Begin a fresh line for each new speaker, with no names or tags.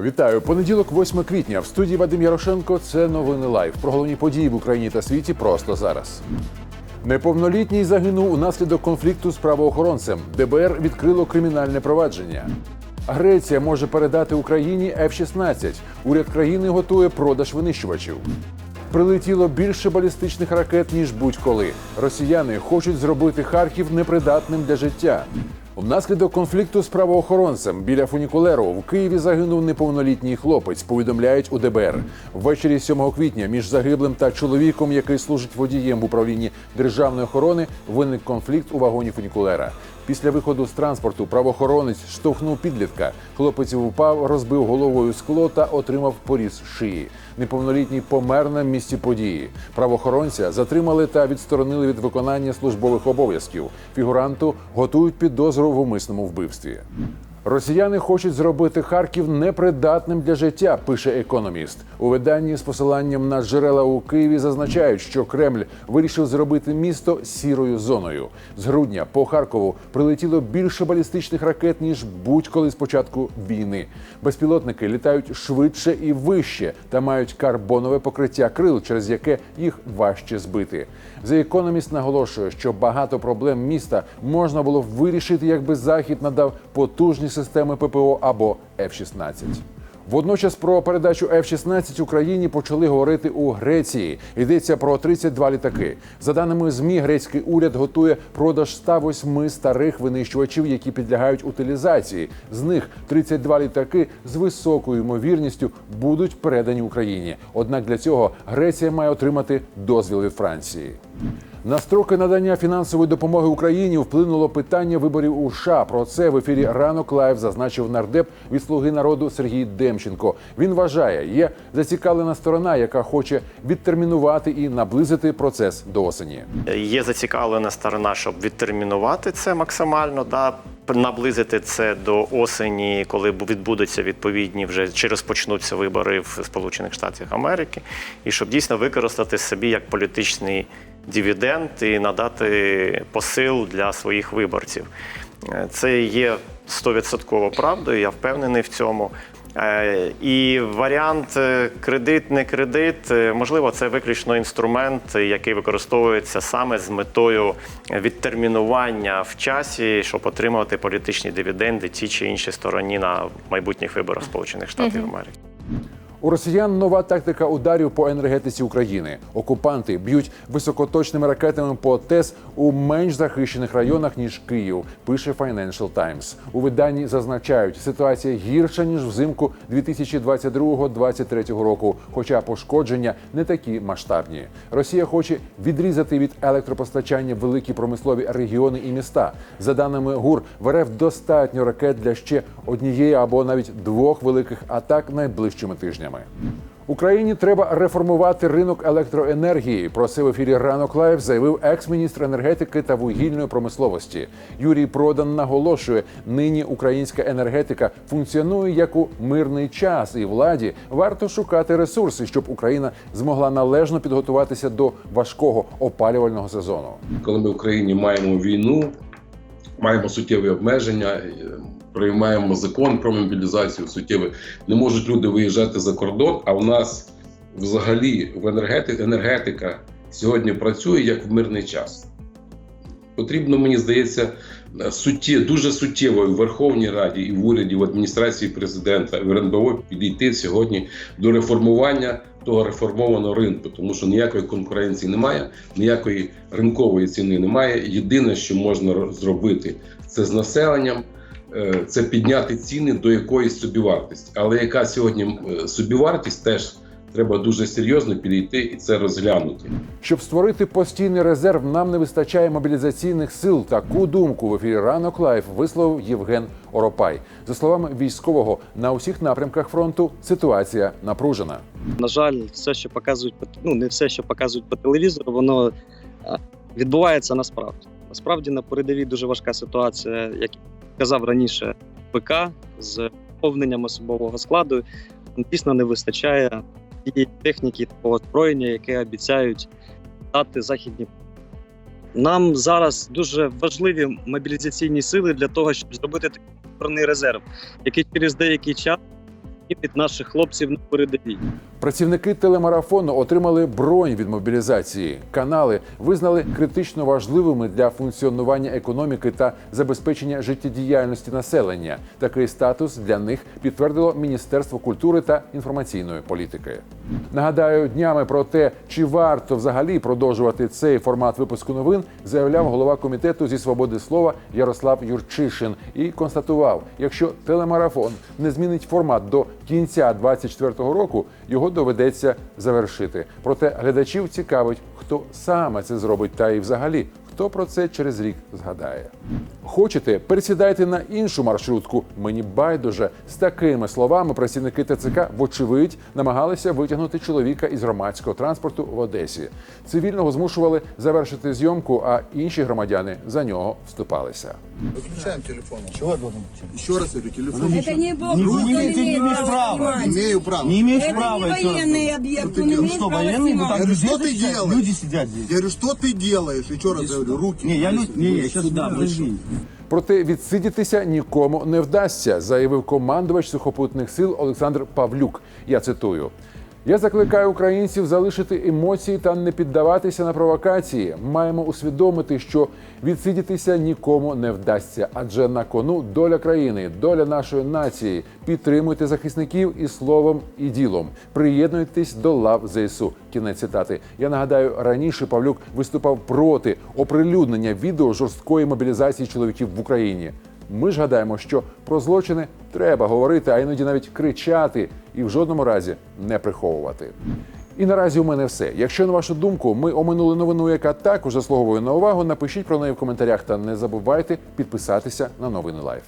Вітаю! Понеділок, 8 квітня. В студії Вадим Ярошенко. Це новини лайв. Про головні події в Україні та світі просто зараз. Неповнолітній загинув унаслідок конфлікту з правоохоронцем. ДБР відкрило кримінальне провадження. Греція може передати Україні F-16. Уряд країни готує продаж винищувачів. Прилетіло більше балістичних ракет ніж будь-коли. Росіяни хочуть зробити Харків непридатним для життя. Внаслідок конфлікту з правоохоронцем біля фунікулеру в Києві загинув неповнолітній хлопець. Повідомляють у ДБР. Ввечері 7 квітня між загиблим та чоловіком, який служить водієм в управлінні державної охорони, виник конфлікт у вагоні фунікулера. Після виходу з транспорту правоохоронець штовхнув підлітка. Хлопець впав, розбив головою скло та отримав поріз шиї. Неповнолітній помер на місці події. Правоохоронця затримали та відсторонили від виконання службових обов'язків. Фігуранту готують підозру в умисному вбивстві. Росіяни хочуть зробити Харків непридатним для життя, пише економіст. У виданні з посиланням на джерела у Києві зазначають, що Кремль вирішив зробити місто сірою зоною. З грудня по Харкову прилетіло більше балістичних ракет ніж будь-коли з початку війни. Безпілотники літають швидше і вище та мають карбонове покриття крил, через яке їх важче збити. The Economist наголошує, що багато проблем міста можна було вирішити, якби захід надав потужні системи ППО або F-16. Водночас про передачу F-16 Україні почали говорити у Греції. Йдеться про 32 літаки. За даними змі, грецький уряд готує продаж 108 старих винищувачів, які підлягають утилізації. З них 32 літаки з високою ймовірністю будуть передані Україні. Однак для цього Греція має отримати дозвіл від Франції. На строки надання фінансової допомоги Україні вплинуло питання виборів у США. Про це в ефірі ранок лайв зазначив нардеп від слуги народу Сергій Демченко. Він вважає, є зацікавлена сторона, яка хоче відтермінувати і наблизити процес до осені.
Є зацікавлена сторона, щоб відтермінувати це максимально, да, наблизити це до осені, коли відбудуться відповідні вже чи розпочнуться вибори в Сполучених Штатах Америки, і щоб дійсно використати собі як політичний дивіденд і надати посил для своїх виборців. Е, Це є стовідсотково правдою, я впевнений в цьому. Е, І варіант е, кредит, не кредит, е, можливо, це виключно інструмент, який використовується саме з метою відтермінування в часі, щоб отримувати політичні дивіденди тій чи іншій стороні на майбутніх виборах Сполучених Штатів Америки.
У росіян нова тактика ударів по енергетиці України. Окупанти б'ють високоточними ракетами по ТЕС у менш захищених районах ніж Київ. Пише Financial Times. У виданні зазначають, ситуація гірша ніж взимку 2022-2023 року. Хоча пошкодження не такі масштабні. Росія хоче відрізати від електропостачання великі промислові регіони і міста. За даними ГУР, в РФ достатньо ракет для ще однієї або навіть двох великих атак найближчими тижнями. Україні треба реформувати ринок електроенергії. Про це в ефірі ранок лайв заявив екс-міністр енергетики та вугільної промисловості. Юрій Продан наголошує, нині українська енергетика функціонує як у мирний час, і владі варто шукати ресурси, щоб Україна змогла належно підготуватися до важкого опалювального сезону.
коли ми в Україні маємо війну, маємо суттєві обмеження, приймаємо закон про мобілізацію суттєвий, не можуть люди виїжджати за кордон. А у нас взагалі в енергетика, енергетика сьогодні працює як в мирний час. Потрібно, мені здається, суттє, дуже суттєво в Верховній Раді, і в уряді, в адміністрації президента, в РНБО підійти сьогодні до реформування того реформованого ринку, тому що ніякої конкуренції немає, ніякої ринкової ціни немає. Єдине, що можна зробити, це з населенням. Е, Це підняти ціни до якоїсь собівартості. Але яка сьогодні е, собівартість, теж треба дуже серйозно підійти і це розглянути.
Щоб створити постійний резерв, нам не вистачає мобілізаційних сил. Таку думку в ефірі ранок лайф висловив Євген Оропай. За словами військового, на усіх напрямках фронту ситуація напружена.
На жаль, все, що показують по- ну не все, що показують по телевізору, воно відбувається насправді. Насправді на передовій дуже важка ситуація, як казав раніше, ПК з повненням особового складу дійсно не вистачає тієї техніки та озброєння, яке обіцяють дати західні. Нам зараз дуже важливі мобілізаційні сили для того, щоб зробити такий збройний резерв, який через деякий час від наших хлопців на передовій.
Працівники телемарафону отримали бронь від мобілізації. Канали визнали критично важливими для функціонування економіки та забезпечення життєдіяльності населення. Такий статус для них підтвердило Міністерство культури та інформаційної політики. Нагадаю, днями про те, чи варто взагалі продовжувати цей формат випуску новин, заявляв голова комітету зі свободи слова Ярослав Юрчишин і констатував, якщо телемарафон не змінить формат до кінця 2024 року, його доведеться завершити. Проте глядачів цікавить, хто саме це зробить, та і взагалі. Хто про це через рік згадає? Хочете, пересідайте на іншу маршрутку. Мені байдуже з такими словами працівники ТЦК, вочевидь, намагалися витягнути чоловіка із громадського транспорту в Одесі. Цивільного змушували завершити зйомку, а інші громадяни за нього вступалися.
Выключаем телефон. Чего должен Еще раз говорю, телефон.
Это не бог,
Не
он
имеете-
имеет
не имеешь
право
права.
снимать.
Имею право.
Не имеешь
Это
права.
не
еще раз
военный
говорю.
объект,
Ну,
он
ты
имеет
Что,
право
военный? Вы
снимать.
там
Я говорю,
людей
что ты
защищаете?
делаешь?
Люди сидят здесь.
Я говорю, что ты делаешь? Еще раз говорю, руки.
Не, я люд... не, я сейчас
Сюда,
да,
вышел.
подожди.
Проте відсидітися нікому не вдасться, заявив командувач сухопутних сил Олександр Павлюк. Я цитую. я закликаю українців залишити емоції та не піддаватися на провокації. Маємо усвідомити, що відсидітися нікому не вдасться, адже на кону доля країни, доля нашої нації. Підтримуйте захисників і словом, і ділом. Приєднуйтесь до лав ЗСУ. Кінець цитати. Я нагадаю, раніше Павлюк виступав проти оприлюднення відео жорсткої мобілізації чоловіків в Україні. Ми ж гадаємо, що про злочини треба говорити, а іноді навіть кричати і в жодному разі не приховувати. І наразі у мене все. Якщо на вашу думку ми оминули новину, яка також заслуговує на увагу, напишіть про неї в коментарях та не забувайте підписатися на новини Лайф.